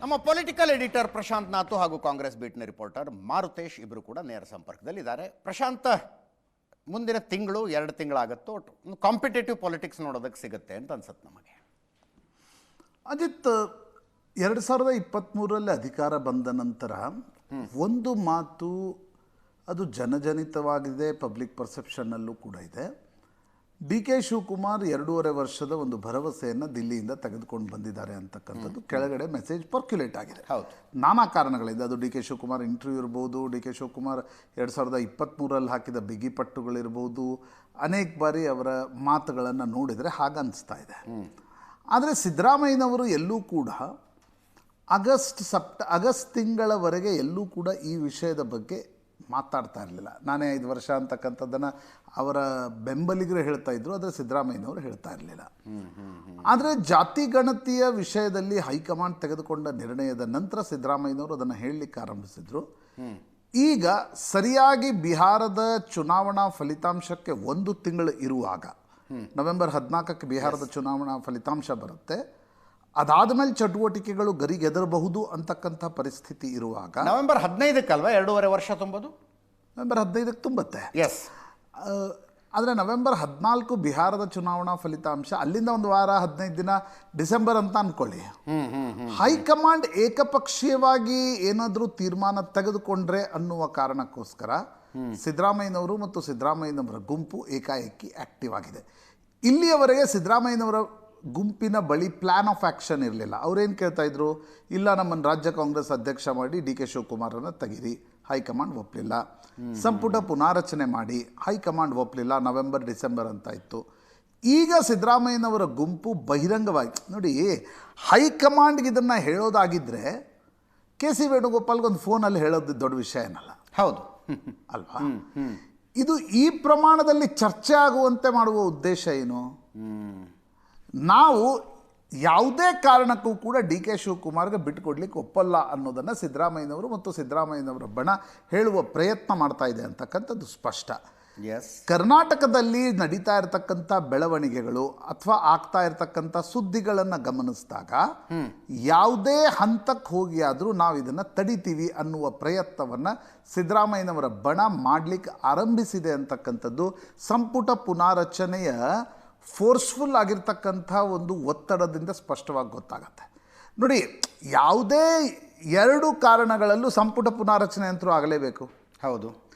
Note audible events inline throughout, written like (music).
ನಮ್ಮ political editor Prashant Nathu ಹಾಗೂ Congress ಬೀಟ್ನ reporter Maruthesh ಇಬ್ಬರು ಕೂಡ ನೇರ ಸಂಪರ್ಕದಲ್ಲಿದ್ದಾರೆ. ಪ್ರಶಾಂತ್ ಮುಂದಿನ ತಿಂಗಳು ಎರಡು ತಿಂಗಳಾಗತ್ತೋ ಒಂದು ಕಾಂಪಿಟೇಟಿವ್ ಪಾಲಿಟಿಕ್ಸ್ ನೋಡೋದಕ್ಕೆ ಸಿಗುತ್ತೆ ಅಂತ ಅನ್ಸುತ್ತೆ ನಮಗೆ. ಅಜಿತ್ ಎರಡು ಸಾವಿರದ ಇಪ್ಪತ್ತ್ಮೂರರಲ್ಲಿ ಅಧಿಕಾರ ಬಂದ ನಂತರ ಒಂದು ಮಾತು ಅದು ಜನಜನಿತವಾಗಿದೆ ಪಬ್ಲಿಕ್ ಪರ್ಸೆಪ್ಷನ್ನಲ್ಲೂ ಕೂಡ ಇದೆ. ಡಿ ಕೆ ಶಿವಕುಮಾರ್ ಎರಡೂವರೆ ವರ್ಷದ ಒಂದು ಭರವಸೆಯನ್ನು ದಿಲ್ಲಿಯಿಂದ ತೆಗೆದುಕೊಂಡು ಬಂದಿದ್ದಾರೆ ಅಂತಕ್ಕಂಥದ್ದು. ಕೆಳಗಡೆ ಮೆಸೇಜ್ ಪರ್ಕ್ಯುಲೇಟ್ ಆಗಿದೆ. ಹೌದು. ನಾನಾ ಕಾರಣಗಳಿಂದ ಅದು ಡಿ ಕೆ ಶಿವಕುಮಾರ್ ಇಂಟರ್ವ್ಯೂ ಇರ್ಬೋದು ಡಿ ಕೆ ಶಿವಕುಮಾರ್ ಎರಡು ಸಾವಿರದ ಇಪ್ಪತ್ತ್ಮೂರಲ್ಲಿ ಹಾಕಿದ ಬಿಗಿಪಟ್ಟುಗಳಿರ್ಬೋದು ಅನೇಕ ಬಾರಿ ಅವರ ಮಾತುಗಳನ್ನು ನೋಡಿದರೆ ಹಾಗನ್ನಿಸ್ತಾ ಇದೆ. ಆದರೆ ಸಿದ್ದರಾಮಯ್ಯನವರು ಎಲ್ಲೂ ಕೂಡ ಆಗಸ್ಟ್ ಸಪ್ಟ ಆಗಸ್ಟ್ ತಿಂಗಳವರೆಗೆ ಎಲ್ಲೂ ಕೂಡ ಈ ವಿಷಯದ ಬಗ್ಗೆ ಮಾತಾಡ್ತಾ ಇರಲಿಲ್ಲ. ನಾನೇ ಐದು ವರ್ಷ ಅಂತಕ್ಕಂಥದ್ದನ್ನು ಅವರ ಬೆಂಬಲಿಗರು ಹೇಳ್ತಾ ಇದ್ರು ಆದರೆ ಸಿದ್ದರಾಮಯ್ಯನವರು ಹೇಳ್ತಾ ಇರಲಿಲ್ಲ. ಆದರೆ ಜಾತಿ ಗಣತಿಯ ವಿಷಯದಲ್ಲಿ ಹೈಕಮಾಂಡ್ ತೆಗೆದುಕೊಂಡ ನಿರ್ಣಯದ ನಂತರ ಸಿದ್ದರಾಮಯ್ಯನವರು ಅದನ್ನು ಹೇಳಲಿಕ್ಕೆ ಆರಂಭಿಸಿದ್ರು. ಈಗ ಸರಿಯಾಗಿ ಬಿಹಾರದ ಚುನಾವಣಾ ಫಲಿತಾಂಶಕ್ಕೆ ಒಂದು ತಿಂಗಳು ಇರುವಾಗ ನವೆಂಬರ್ ಹದಿನಾಲ್ಕಕ್ಕೆ ಬಿಹಾರದ ಚುನಾವಣಾ ಫಲಿತಾಂಶ ಬರುತ್ತೆ. ಅದಾದ ಮೇಲೆ ಚಟುವಟಿಕೆಗಳು ಗರಿಗೆದರಬಹುದು ಅಂತಕ್ಕಂಥ ಪರಿಸ್ಥಿತಿ ಇರುವಾಗ ನವೆಂಬರ್ ಹದಿನೈದಕ್ಕಲ್ವಾ? ಎರಡೂವರೆ ವರ್ಷ ತುಂಬೋದು? ನವೆಂಬರ್ ಹದಿನೈದಕ್ಕೆ ತುಂಬುತ್ತೆ. ಎಸ್ ಆದರೆ ನವೆಂಬರ್ ಹದಿನಾಲ್ಕು ಬಿಹಾರದ ಚುನಾವಣಾ ಫಲಿತಾಂಶ ಅಲ್ಲಿಂದ ಒಂದು ವಾರ ಹದಿನೈದು ದಿನ ಡಿಸೆಂಬರ್ ಅಂತ ಅಂದ್ಕೊಳ್ಳಿ ಹೈಕಮಾಂಡ್ ಏಕಪಕ್ಷೀಯವಾಗಿ ಏನಾದರೂ ತೀರ್ಮಾನ ತೆಗೆದುಕೊಂಡ್ರೆ ಅನ್ನುವ ಕಾರಣಕ್ಕೋಸ್ಕರ ಸಿದ್ದರಾಮಯ್ಯನವರು ಮತ್ತು ಸಿದ್ದರಾಮಯ್ಯನವರ ಗುಂಪು ಏಕಾಏಕಿ ಆಕ್ಟಿವ್ ಆಗಿದೆ. ಇಲ್ಲಿಯವರೆಗೆ ಸಿದ್ದರಾಮಯ್ಯನವರ ಗುಂಪಿನ ಬಳಿ ಪ್ಲ್ಯಾನ್ ಆಫ್ ಆ್ಯಕ್ಷನ್ ಇರಲಿಲ್ಲ. ಅವ್ರೇನು ಕೇಳ್ತಾ ಇದ್ರು? ಇಲ್ಲ ನಮ್ಮನ್ನು ರಾಜ್ಯ ಕಾಂಗ್ರೆಸ್ ಅಧ್ಯಕ್ಷ ಮಾಡಿ ಡಿ ಕೆ ಶಿವಕುಮಾರನ್ನು ತೆಗೀರಿ. ಹೈಕಮಾಂಡ್ ಒಪ್ಪಲಿಲ್ಲ ಸಂಪುಟ ಪುನಾರಚನೆ ಮಾಡಿ ಹೈಕಮಾಂಡ್ ಒಪ್ಪಲಿಲ್ಲ ನವೆಂಬರ್ ಡಿಸೆಂಬರ್ ಅಂತ ಇತ್ತು. ಈಗ ಸಿದ್ದರಾಮಯ್ಯನವರ ಗುಂಪು ಬಹಿರಂಗವಾಗಿ ನೋಡಿ ಹೈಕಮಾಂಡ್ಗೆ ಇದನ್ನು ಹೇಳೋದಾಗಿದ್ದರೆ ಕೆ ಸಿ ವೇಣುಗೋಪಾಲ್ಗೆ ಒಂದು ಫೋನಲ್ಲಿ ಹೇಳೋದು ದೊಡ್ಡ ವಿಷಯ ಏನಲ್ಲ? ಹೌದು. ಅಲ್ವಾ? ಇದು ಈ ಪ್ರಮಾಣದಲ್ಲಿ ಚರ್ಚೆ ಆಗುವಂತೆ ಮಾಡುವ ಉದ್ದೇಶ ಏನು? ನಾವು ಯಾವುದೇ ಕಾರಣಕ್ಕೂ ಕೂಡ ಡಿ ಕೆ ಶಿವಕುಮಾರ್ಗೆ ಬಿಟ್ಟುಕೊಡ್ಲಿಕ್ಕೆ ಒಪ್ಪಲ್ಲ ಅನ್ನೋದನ್ನು ಸಿದ್ದರಾಮಯ್ಯನವರು ಮತ್ತು ಸಿದ್ದರಾಮಯ್ಯನವರ ಬಣ ಹೇಳುವ ಪ್ರಯತ್ನ ಮಾಡ್ತಾ ಇದೆ ಅಂತಕ್ಕಂಥದ್ದು ಸ್ಪಷ್ಟ. ಎಸ್ ಕರ್ನಾಟಕದಲ್ಲಿ ನಡೀತಾ ಇರತಕ್ಕಂಥ ಬೆಳವಣಿಗೆಗಳು ಅಥವಾ ಆಗ್ತಾ ಇರತಕ್ಕಂಥ ಸುದ್ದಿಗಳನ್ನು ಗಮನಿಸಿದಾಗ ಯಾವುದೇ ಹಂತಕ್ಕೆ ಹೋಗಿ ಆದರೂ ನಾವು ಇದನ್ನು ತಡಿತೀವಿ ಅನ್ನುವ ಪ್ರಯತ್ನವನ್ನು ಸಿದ್ದರಾಮಯ್ಯನವರ ಬಣ ಮಾಡಲಿಕ್ಕೆ ಆರಂಭಿಸಿದೆ ಅಂತಕ್ಕಂಥದ್ದು ಸಂಪುಟ ಪುನಾರಚನೆಯ ಫೋರ್ಸ್ಫುಲ್ ಆಗಿರ್ತಕ್ಕಂಥ ಒಂದು ಒತ್ತಡದಿಂದ ಸ್ಪಷ್ಟವಾಗಿ ಗೊತ್ತಾಗತ್ತೆ. ನೋಡಿ ಯಾವುದೇ ಎರಡು ಕಾರಣಗಳಲ್ಲೂ ಸಂಪುಟ ಪುನಾರಚನೆ ಅಂತರೂ ಆಗಲೇಬೇಕು. ಹೌದು.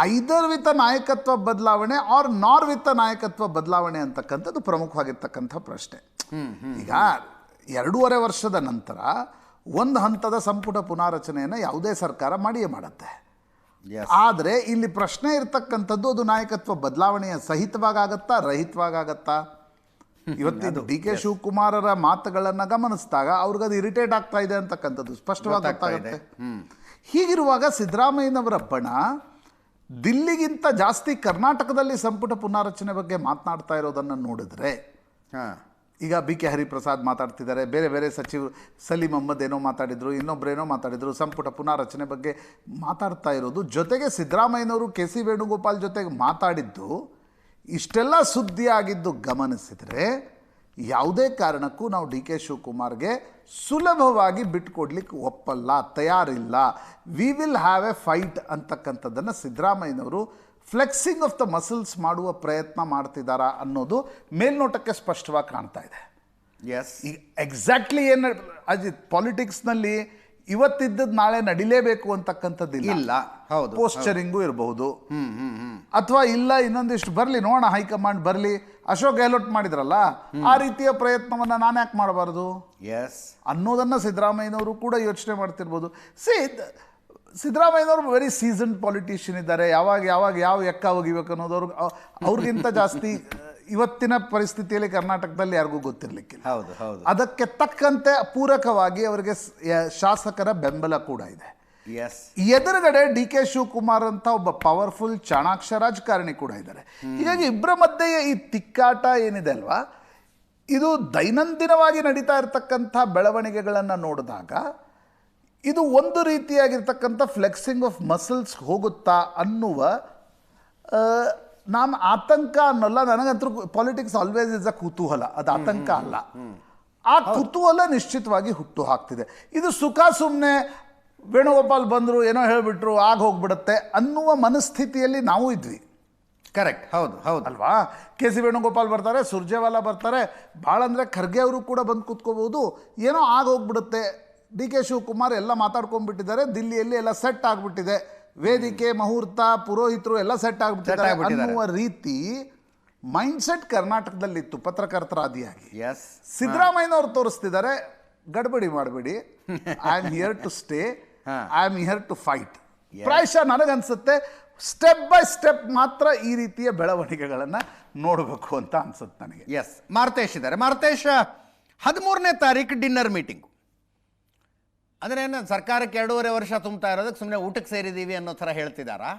ಐದರ್ ವಿತ್ ನಾಯಕತ್ವ ಬದಲಾವಣೆ ಆರ್ ನಾರ್ ವಿತ್ ನಾಯಕತ್ವ ಬದಲಾವಣೆ ಅಂತಕ್ಕಂಥದ್ದು ಪ್ರಮುಖವಾಗಿರ್ತಕ್ಕಂಥ ಪ್ರಶ್ನೆ. ಈಗ ಎರಡೂವರೆ ವರ್ಷದ ನಂತರ ಒಂದು ಹಂತದ ಸಂಪುಟ ಪುನಾರಚನೆಯನ್ನು ಯಾವುದೇ ಸರ್ಕಾರ ಮಾಡಿಯೇ ಮಾಡುತ್ತೆ. ಆದರೆ ಇಲ್ಲಿ ಪ್ರಶ್ನೆ ಇರತಕ್ಕಂಥದ್ದು ಅದು ನಾಯಕತ್ವ ಬದಲಾವಣೆಯ ಸಹಿತವಾಗತ್ತಾ ರಹಿತವಾಗತ್ತಾ (laughs) ಇವತ್ತಿದ್ದು ಡಿ ಕೆ ಶಿವಕುಮಾರರ ಮಾತುಗಳನ್ನು ಗಮನಿಸಿದಾಗ ಅವ್ರಿಗೆ ಅದು ಇರಿಟೇಟ್ ಆಗ್ತಾ ಇದೆ ಅಂತಕ್ಕಂಥದ್ದು ಸ್ಪಷ್ಟವಾಗಿ. ಗೊತ್ತಾಗುತ್ತೆ. ಹೀಗಿರುವಾಗ ಸಿದ್ದರಾಮಯ್ಯನವರ ಬಣ ದಿಲ್ಲಿಗಿಂತ ಜಾಸ್ತಿ ಕರ್ನಾಟಕದಲ್ಲಿ ಸಂಪುಟ ಪುನಾರಚನೆ ಬಗ್ಗೆ ಮಾತನಾಡ್ತಾ ಇರೋದನ್ನು ನೋಡಿದ್ರೆ ಈಗ ಬಿ ಕೆ ಹರಿಪ್ರಸಾದ್ ಮಾತಾಡ್ತಿದ್ದಾರೆ. ಬೇರೆ ಬೇರೆ ಸಚಿವರು ಸಲೀಂ ಅಹಮ್ಮದ್ ಏನೋ ಮಾತಾಡಿದರು ಇನ್ನೊಬ್ಬರೇನೋ ಮಾತಾಡಿದರು. ಸಂಪುಟ ಪುನಾರಚನೆ ಬಗ್ಗೆ ಮಾತಾಡ್ತಾ ಇರೋದು. ಜೊತೆಗೆ ಸಿದ್ದರಾಮಯ್ಯನವರು ಕೆ ಸಿ ವೇಣುಗೋಪಾಲ್ ಜೊತೆಗೆ ಮಾತಾಡಿದ್ದು, ಇಷ್ಟೆಲ್ಲ ಸುದ್ದಿ ಆಗಿದ್ದು ಗಮನಿಸಿದರೆ ಯಾವುದೇ ಕಾರಣಕ್ಕೂ ನಾವು ಡಿ ಕೆ ಶಿವಕುಮಾರ್ಗೆ ಸುಲಭವಾಗಿ ಬಿಟ್ಕೊಡ್ಲಿಕ್ಕೆ ಒಪ್ಪಲ್ಲ, ತಯಾರಿಲ್ಲ. We will have a fight ಅಂತಕ್ಕಂಥದ್ದನ್ನು ಸಿದ್ದರಾಮಯ್ಯನವರು ಫ್ಲೆಕ್ಸಿಂಗ್ ಆಫ್ ದ ಮಸಲ್ಸ್ ಮಾಡುವ ಪ್ರಯತ್ನ ಮಾಡ್ತಿದ್ದಾರಾ ಅನ್ನೋದು ಮೇಲ್ನೋಟಕ್ಕೆ ಸ್ಪಷ್ಟವಾಗಿ ಕಾಣ್ತಾ ಇದೆ. ಎಸ್ ಈಗ ಎಕ್ಸಾಕ್ಟ್ಲಿ ಏನು ಅಜಿತ್ ಪಾಲಿಟಿಕ್ಸ್ನಲ್ಲಿ ಇವತ್ತಿದ್ದದ್ದು ನಾಳೆ ನಡಿಲೇಬೇಕು ಅಂತಕ್ಕಂಥದ್ದು ಇಲ್ಲ. ಹೌದು. ಪೋಸ್ಚರಿಂಗು ಇರಬಹುದು. ಅಥವಾ ಇಲ್ಲ ಇನ್ನೊಂದಿಷ್ಟು ಬರಲಿ ನೋಡೋಣ ಹೈಕಮಾಂಡ್ ಬರಲಿ. ಅಶೋಕ್ ಗೆಹ್ಲೋಟ್ ಮಾಡಿದ್ರಲ್ಲ ಆ ರೀತಿಯ ಪ್ರಯತ್ನವನ್ನು ನಾನು ಯಾಕೆ ಮಾಡಬಾರ್ದು? ಎಸ್ ಅನ್ನೋದನ್ನು ಸಿದ್ದರಾಮಯ್ಯನವರು ಕೂಡ ಯೋಚನೆ ಮಾಡ್ತಿರ್ಬೋದು. ಸಿ ಸಿದ್ದರಾಮಯ್ಯನವರು ವೆರಿ ಸೀಸನ್ ಪಾಲಿಟಿಷಿಯನ್ ಇದ್ದಾರೆ. ಯಾವಾಗ ಯಾವಾಗ ಯಾವ ಎಕ್ಕ ಒಗಿಬೇಕು ಅನ್ನೋದು ಅವ್ರಿಗೆ ಅವ್ರಿಗಿಂತ ಜಾಸ್ತಿ ಇವತ್ತಿನ ಪರಿಸ್ಥಿತಿಯಲ್ಲಿ ಕರ್ನಾಟಕದಲ್ಲಿ ಯಾರಿಗೂ ಗೊತ್ತಿರಲಿಕ್ಕಿಲ್ಲ. ಹೌದು ಹೌದು. ಅದಕ್ಕೆ ತಕ್ಕಂತೆ ಪೂರಕವಾಗಿ ಅವರಿಗೆ ಶಾಸಕರ ಬೆಂಬಲ ಕೂಡ ಇದೆ. ಎಸ್ ಎದುರುಗಡೆ ಡಿ ಕೆ ಶಿವಕುಮಾರ್ ಅಂತ ಒಬ್ಬ ಪವರ್ಫುಲ್ ಚಾಣಾಕ್ಷ ರಾಜಕಾರಣಿ ಕೂಡ ಇದ್ದಾರೆ. ಹೀಗಾಗಿ ಇಬ್ಬರ ಮಧ್ಯೆ ಈ ತಿಕ್ಕಾಟ ಏನಿದೆ ಅಲ್ವಾ? ಇದು ದೈನಂದಿನವಾಗಿ ನಡೀತಾ ಇರತಕ್ಕಂಥ ಬೆಳವಣಿಗೆಗಳನ್ನು ನೋಡಿದಾಗ ಇದು ಒಂದು ರೀತಿಯಾಗಿರ್ತಕ್ಕಂಥ ಫ್ಲೆಕ್ಸಿಂಗ್ ಆಫ್ ಮಸಲ್ಸ್ ಹೋಗುತ್ತಾ ಅನ್ನುವ ನಾನು ಆತಂಕ ಅನ್ನೋಲ್ಲ ನನಗಂತೂ ಪಾಲಿಟಿಕ್ಸ್ ಆಲ್ವೇಸ್ ಇಸ್ ಅ ಕುತೂಹಲ. ಅದು ಆತಂಕ ಅಲ್ಲ. ಆ ಕುತೂಹಲ ನಿಶ್ಚಿತವಾಗಿ ಹುಟ್ಟು ಹಾಕ್ತಿದೆ. ಇದು ಸುಖ ಸುಮ್ಮನೆ ವೇಣುಗೋಪಾಲ್ ಬಂದರು ಏನೋ ಹೇಳಿಬಿಟ್ರು ಆಗ ಹೋಗ್ಬಿಡುತ್ತೆ ಅನ್ನುವ ಮನಸ್ಥಿತಿಯಲ್ಲಿ ನಾವು ಇದ್ವಿ. ಕರೆಕ್ಟ್ ಹೌದು ಹೌದು. ಅಲ್ವಾ? ಕೆ ಸಿ ವೇಣುಗೋಪಾಲ್ ಬರ್ತಾರೆ ಸುರ್ಜೇವಾಲಾ ಬರ್ತಾರೆ. ಭಾಳ ಅಂದರೆ ಖರ್ಗೆ ಅವರು ಕೂಡ ಬಂದು ಕೂತ್ಕೋಬೋದು. ಏನೋ ಆಗ ಹೋಗ್ಬಿಡುತ್ತೆ ಡಿ ಕೆ ಶಿವಕುಮಾರ್ ಎಲ್ಲ ಮಾತಾಡ್ಕೊಂಡ್ಬಿಟ್ಟಿದ್ದಾರೆ. ದಿಲ್ಲಿಯಲ್ಲಿ ಎಲ್ಲ ಸೆಟ್ ಆಗಿಬಿಟ್ಟಿದೆ. ವೇದಿಕೆ ಮುಹೂರ್ತ ಪುರೋಹಿತರು ಎಲ್ಲ ಸೆಟ್ ಆಗಿಬಿಟ್ಟಿದ್ದಾರೆ. ಅನ್ನುವ ರೀತಿ ಮೈಂಡ್ಸೆಟ್ ಕರ್ನಾಟಕದಲ್ಲಿತ್ತು ಪತ್ರಕರ್ತರಾದಿಯಾಗಿ. ಎಸ್ ಸಿದ್ದರಾಮಯ್ಯನವ್ರು ತೋರಿಸ್ತಿದ್ದಾರೆ. ಗಡ್ಬಡಿ ಮಾಡಬೇಡಿ. I am here to stay I am here to fight ಪ್ರಾಯಶಃ ನನಗನ್ಸುತ್ತೆ ಸ್ಟೆಪ್ ಬೈ ಸ್ಟೆಪ್ ಮಾತ್ರ ಈ ರೀತಿಯ ಬೆಳವಣಿಗೆಗಳನ್ನು ನೋಡಬೇಕು ಅಂತ ಅನ್ಸುತ್ತೆ ನನಗೆ. ಎಸ್ ಮಾರುತೇಶ್ ಇದ್ದಾರೆ. ಮಾರುತೇಶ್ ಹದಿಮೂರನೇ ತಾರೀಕು ಡಿನ್ನರ್ ಮೀಟಿಂಗು ಅಂದರೆ ಏನು ಸರ್ಕಾರಕ್ಕೆ ಎರಡೂವರೆ ವರ್ಷ ತುಂಬ್ತಾ ಇರೋದಕ್ಕೆ ಸುಮ್ಮನೆ ಊಟಕ್ಕೆ ಸೇರಿದ್ದೀವಿ ಅನ್ನೋ ಥರ ಹೇಳ್ತಿದ್ದಾರಾ?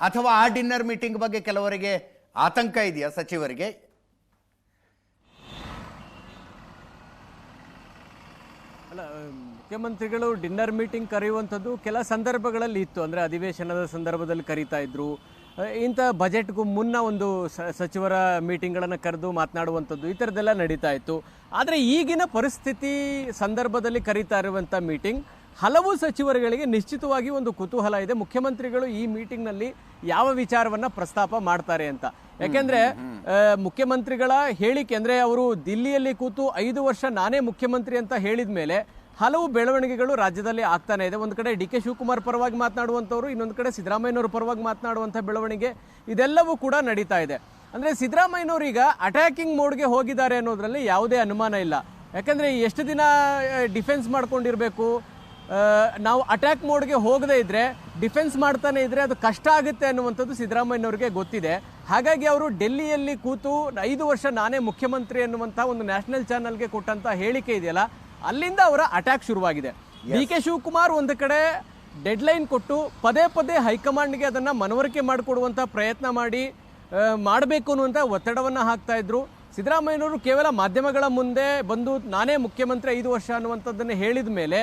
ಅಥವಾ ಆ ಡಿನ್ನರ್ ಮೀಟಿಂಗ್ ಬಗ್ಗೆ ಕೆಲವರಿಗೆ ಆತಂಕ ಇದೆಯಾ ಸಚಿವರಿಗೆ? ಅಲ್ಲ, ಮುಖ್ಯಮಂತ್ರಿಗಳು ಡಿನ್ನರ್ ಮೀಟಿಂಗ್ ಕರೆಯುವಂಥದ್ದು ಕೆಲ ಸಂದರ್ಭಗಳಲ್ಲಿ ಇತ್ತು. ಅಂದರೆ ಅಧಿವೇಶನದ ಸಂದರ್ಭದಲ್ಲಿ ಕರೀತಾ ಇದ್ರು. ಇಂಥ ಬಜೆಟ್ಗೂ ಮುನ್ನ ಒಂದು ಸ- ಸಚಿವರ ಮೀಟಿಂಗ್ಗಳನ್ನು ಕರೆದು ಮಾತನಾಡುವಂಥದ್ದು ಈ ಥರದ್ದೆಲ್ಲ ನಡೀತಾ ಇತ್ತು. ಆದರೆ ಈಗಿನ ಪರಿಸ್ಥಿತಿ ಸಂದರ್ಭದಲ್ಲಿ ಕರೀತಾ ಇರುವಂಥ ಮೀಟಿಂಗ್ ಹಲವು ಸಚಿವರುಗಳಿಗೆ ನಿಶ್ಚಿತವಾಗಿ ಒಂದು ಕುತೂಹಲ ಇದೆ. ಮುಖ್ಯಮಂತ್ರಿಗಳು ಈ ಮೀಟಿಂಗ್ನಲ್ಲಿ ಯಾವ ವಿಚಾರವನ್ನು ಪ್ರಸ್ತಾಪ ಮಾಡ್ತಾರೆ ಅಂತ. ಯಾಕೆಂದ್ರೆ ಮುಖ್ಯಮಂತ್ರಿಗಳ ಹೇಳಿಕೆ ಅಂದರೆ ಅವರು ದಿಲ್ಲಿಯಲ್ಲಿ ಕೂತು ಐದು ವರ್ಷ ನಾನೇ ಮುಖ್ಯಮಂತ್ರಿ ಅಂತ ಹೇಳಿದ ಮೇಲೆ ಹಲವು ಬೆಳವಣಿಗೆಗಳು ರಾಜ್ಯದಲ್ಲಿ ಆಗ್ತಾನೆ ಇದೆ. ಒಂದು ಕಡೆ ಡಿ ಕೆ ಶಿವಕುಮಾರ್ ಪರವಾಗಿ ಮಾತನಾಡುವಂಥವ್ರು, ಇನ್ನೊಂದು ಕಡೆ ಸಿದ್ದರಾಮಯ್ಯನವ್ರ ಪರವಾಗಿ ಮಾತನಾಡುವಂಥ ಬೆಳವಣಿಗೆ ಇದೆಲ್ಲವೂ ಕೂಡ ನಡೀತಾ ಇದೆ. ಅಂದರೆ ಸಿದ್ದರಾಮಯ್ಯನವ್ರು ಈಗ ಅಟ್ಯಾಕಿಂಗ್ ಮೋಡ್ಗೆ ಹೋಗಿದ್ದಾರೆ ಅನ್ನೋದರಲ್ಲಿ ಯಾವುದೇ ಅನುಮಾನ ಇಲ್ಲ. ಯಾಕಂದರೆ ಎಷ್ಟು ದಿನ ಡಿಫೆನ್ಸ್ ಮಾಡ್ಕೊಂಡಿರಬೇಕು ನಾವು ಅಟ್ಯಾಕ್ ಮೋಡ್ಗೆ ಹೋಗದೇ ಇದ್ರೆ ಡಿಫೆನ್ಸ್ ಮಾಡ್ತಾನೆ ಇದ್ದರೆ ಅದು ಕಷ್ಟ ಆಗುತ್ತೆ ಅನ್ನುವಂಥದ್ದು ಸಿದ್ದರಾಮಯ್ಯನವ್ರಿಗೆ ಗೊತ್ತಿದೆ. ಹಾಗಾಗಿ ಅವರು ಡೆಲ್ಲಿಯಲ್ಲಿ ಕೂತು ಐದು ವರ್ಷ ನಾನೇ ಮುಖ್ಯಮಂತ್ರಿ ಅನ್ನುವಂಥ ಒಂದು ನ್ಯಾಷನಲ್ ಚಾನಲ್ಗೆ ಕೊಟ್ಟಂಥ ಹೇಳಿಕೆ ಇದೆಯಲ್ಲ ಅಲ್ಲಿಂದ ಅವರ ಅಟ್ಯಾಕ್ ಶುರುವಾಗಿದೆ. ಡಿ ಕೆ ಶಿವಕುಮಾರ್ ಒಂದು ಕಡೆ ಡೆಡ್ಲೈನ್ ಕೊಟ್ಟು ಪದೇ ಪದೇ ಹೈಕಮಾಂಡ್ಗೆ ಅದನ್ನ ಮನವರಿಕೆ ಮಾಡಿಕೊಡುವಂತ ಪ್ರಯತ್ನ ಮಾಡಿ ಮಾಡಬೇಕು ಅನ್ನುವಂಥ ಒತ್ತಡವನ್ನ ಹಾಕ್ತಾ ಇದ್ರು. ಸಿದ್ದರಾಮಯ್ಯನವರು ಕೇವಲ ಮಾಧ್ಯಮಗಳ ಮುಂದೆ ಬಂದು ನಾನೇ ಮುಖ್ಯಮಂತ್ರಿ ಐದು ವರ್ಷ ಅನ್ನುವಂಥದ್ದನ್ನು ಹೇಳಿದ ಮೇಲೆ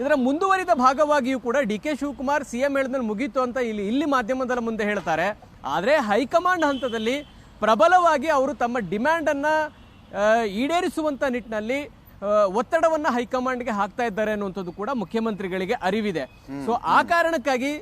ಇದರ ಮುಂದುವರಿದ ಭಾಗವಾಗಿಯೂ ಕೂಡ D K Shivakumar C M ಹೇಳಿದ್ಮೇಲೆ ಮುಗೀತು ಅಂತ ಇಲ್ಲಿ ಇಲ್ಲಿ ಮಾಧ್ಯಮದ ಮುಂದೆ ಹೇಳ್ತಾರೆ. ಆದರೆ ಹೈಕಮಾಂಡ್ ಹಂತದಲ್ಲಿ ಪ್ರಬಲವಾಗಿ ಅವರು ತಮ್ಮ ಡಿಮ್ಯಾಂಡನ್ನು ಈಡೇರಿಸುವಂಥ ನಿಟ್ಟಿನಲ್ಲಿ ಒತ್ತಡವನ್ನ ಹೈಕಮಾಂಡ್ಗೆ ಹಾಕ್ತಾ ಇದ್ದಾರೆ ಅನ್ನುವಂಥದ್ದು ಕೂಡ ಮುಖ್ಯಮಂತ್ರಿಗಳಿಗೆ ಅರಿವಿದೆ. ಸೊ ಆ ಕಾರಣಕ್ಕಾಗಿ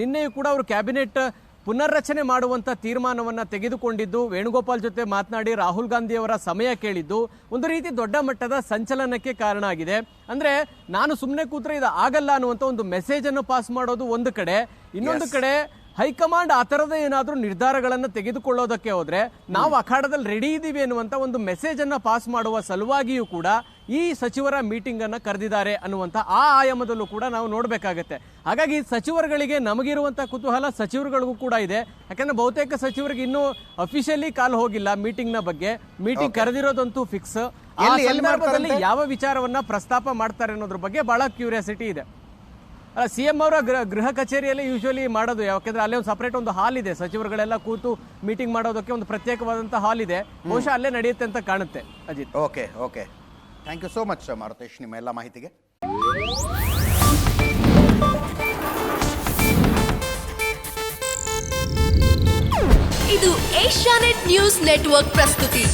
ನಿನ್ನೆಯೂ ಕೂಡ ಅವರು ಕ್ಯಾಬಿನೆಟ್ ಪುನರ್ರಚನೆ ಮಾಡುವಂತ ತೀರ್ಮಾನವನ್ನ ತೆಗೆದುಕೊಂಡಿದ್ದು ವೇಣುಗೋಪಾಲ್ ಜೊತೆ ಮಾತನಾಡಿ ರಾಹುಲ್ ಗಾಂಧಿ ಅವರ ಸಮಯ ಕೇಳಿದ್ದು ಒಂದು ರೀತಿ ದೊಡ್ಡ ಮಟ್ಟದ ಸಂಚಲನಕ್ಕೆ ಕಾರಣ ಆಗಿದೆ. ಅಂದ್ರೆ ನಾನು ಸುಮ್ಮನೆ ಕೂತ್ರೆ ಇದು ಆಗಲ್ಲ ಅನ್ನುವಂತ ಒಂದು ಮೆಸೇಜ್ ಅನ್ನು ಪಾಸ್ ಮಾಡೋದು ಒಂದು ಕಡೆ. ಇನ್ನೊಂದು ಕಡೆ ಹೈಕಮಾಂಡ್ ಆ ಥರದ ಏನಾದರೂ ನಿರ್ಧಾರಗಳನ್ನು ತೆಗೆದುಕೊಳ್ಳೋದಕ್ಕೆ ಹೋದರೆ ನಾವು ಅಖಾಡದಲ್ಲಿ ರೆಡಿ ಇದ್ದೀವಿ ಅನ್ನುವಂಥ ಒಂದು ಮೆಸೇಜ್ ಅನ್ನ ಪಾಸ್ ಮಾಡುವ ಸಲುವಾಗಿಯೂ ಕೂಡ ಈ ಸಚಿವರ ಮೀಟಿಂಗ್ ಅನ್ನ ಕರೆದಿದ್ದಾರೆ ಅನ್ನುವಂಥ ಆ ಆಯಾಮದಲ್ಲೂ ಕೂಡ ನಾವು ನೋಡಬೇಕಾಗತ್ತೆ. ಹಾಗಾಗಿ ಸಚಿವರುಗಳಿಗೆ ನಮಗಿರುವಂಥ ಕುತೂಹಲ ಸಚಿವರುಗಳಿಗೂ ಕೂಡ ಇದೆ. ಯಾಕಂದ್ರೆ ಬಹುತೇಕ ಸಚಿವರಿಗೆ ಇನ್ನೂ ಅಫಿಷಿಯಲಿ ಕಾಲ್ ಹೋಗಿಲ್ಲ ಮೀಟಿಂಗ್ನ ನ ಬಗ್ಗೆ. ಮೀಟಿಂಗ್ ಕರೆದಿರೋದಂತೂ ಫಿಕ್ಸ್ ಯಾವ ವಿಚಾರವನ್ನ ಪ್ರಸ್ತಾಪ ಮಾಡ್ತಾರೆ ಅನ್ನೋದ್ರ ಬಗ್ಗೆ ಬಹಳ ಕ್ಯೂರಿಯಾಸಿಟಿ ಇದೆ. ಸಿ ಎಂ ಅವರ ಗೃಹ ಗೃಹ ಕಚೇರಿಯಲ್ಲಿ ಯೂಶುವಲಿ ಮಾಡೋದು ಯಾಕೆಂದ್ರೆ ಅಲ್ಲೇ ಒಂದು ಸಪ್ರೇಟ್ ಒಂದು ಹಾಲ್ ಇದೆ. ಸಚಿವರುಗಳೆಲ್ಲ ಕೂತು ಮೀಟಿಂಗ್ ಮಾಡೋದಕ್ಕೆ ಒಂದು ಪ್ರತ್ಯೇಕವಾದಂಥ ಹಾಲ್ ಇದೆ. ಬಹುಶಃ ಅಲ್ಲೇ ನಡೆಯುತ್ತೆ ಅಂತ ಕಾಣುತ್ತೆ Ajit. Okay okay. Thank you so much Maruthesh ನಿಮ್ಮ ಎಲ್ಲ ಮಾಹಿತಿಗೆ. ಇದು ಏಷ್ಯಾನೆಟ್ ನ್ಯೂಸ್ ನೆಟ್ವರ್ಕ್ ಪ್ರಸ್ತುತಿ.